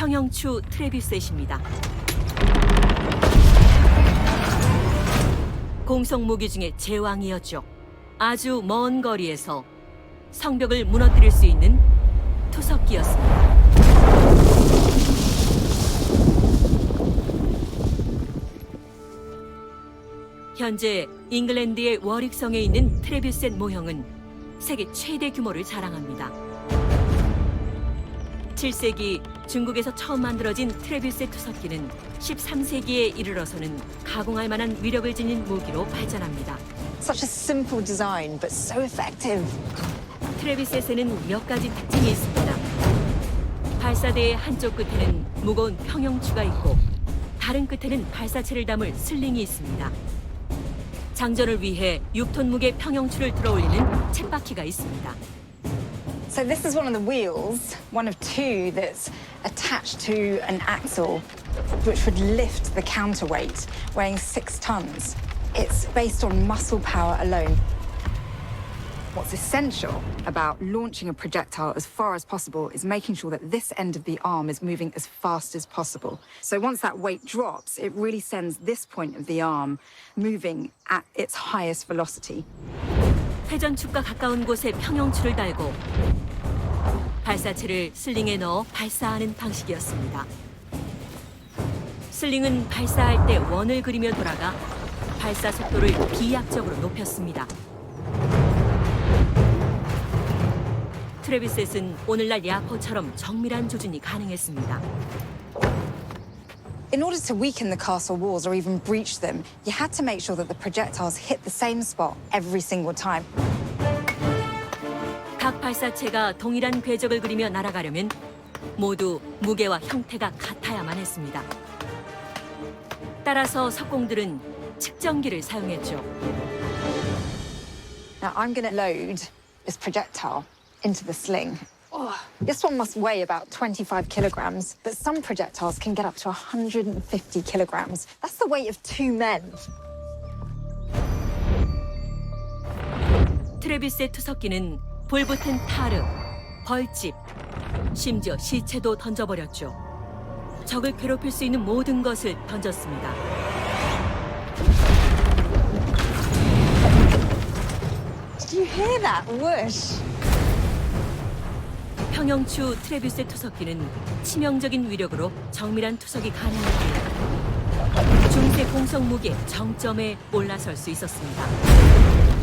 평형추 트레비셋입니다. 공성 무기 중에 제왕이었죠. 아주 먼 거리에서 성벽을 무너뜨릴 수 있는 투석기였습니다. 현재 잉글랜드의 워릭성에 있는 트레비셋 모형은 세계 최대 규모를 자랑합니다. 7세기 중국에서 처음 만들어진 트레비셋 투석기는 13세기에 이르러서는 가공할 만한 위력을 지닌 무기로 발전합니다. Such a simple design, but so effective. 트레비셋에는 몇 가지 특징이 있습니다. 발사대의 한쪽 끝에는 무거운 평형추가 있고 다른 끝에는 발사체를 담을 슬링이 있습니다. 장전을 위해 6톤 무게 평형추를 들어올리는 쳇바퀴가 있습니다. So this is one of the wheels, one of two that's attached to an axle, which would lift the counterweight, weighing six tons. It's based on muscle power alone. What's essential about launching a projectile as far as possible is making sure that this end of the arm is moving as fast as possible. So once that weight drops, it really sends this point of the arm moving at its highest velocity. 회전축과 가까운 곳에 평형추를 달고 발사체를 슬링에 넣어 발사하는 방식이었습니다. 슬링은 발사할 때 원을 그리며 돌아가 발사 속도를 비약적으로 높였습니다. 트레비셋은 오늘날 야포처럼 정밀한 조준이 가능했습니다. In order to weaken the castle walls or even breach them, you had to make sure that the projectiles hit the same spot every single time. 각 발사체가 동일한 궤적을 그리며 날아가려면 모두 무게와 형태가 같아야만 했습니다. 따라서 석공들은 측정기를 사용했죠. Now I'm going to load this projectile into the sling. Oh, this one must weigh about 25 kilograms, but some projectiles can get up to 150 kilograms. That's the weight of two men. 트레비스의 투석기는 불붙은 타르, 벌집, 심지어 시체도 던져버렸죠. 적을 괴롭힐 수 있는 모든 것을 던졌습니다. Did you hear that whoosh? 평형추 트레비스의 투석기는 치명적인 위력으로 정밀한 투석이 가능했기에 중세 공성 무기의 정점에 올라설 수 있었습니다.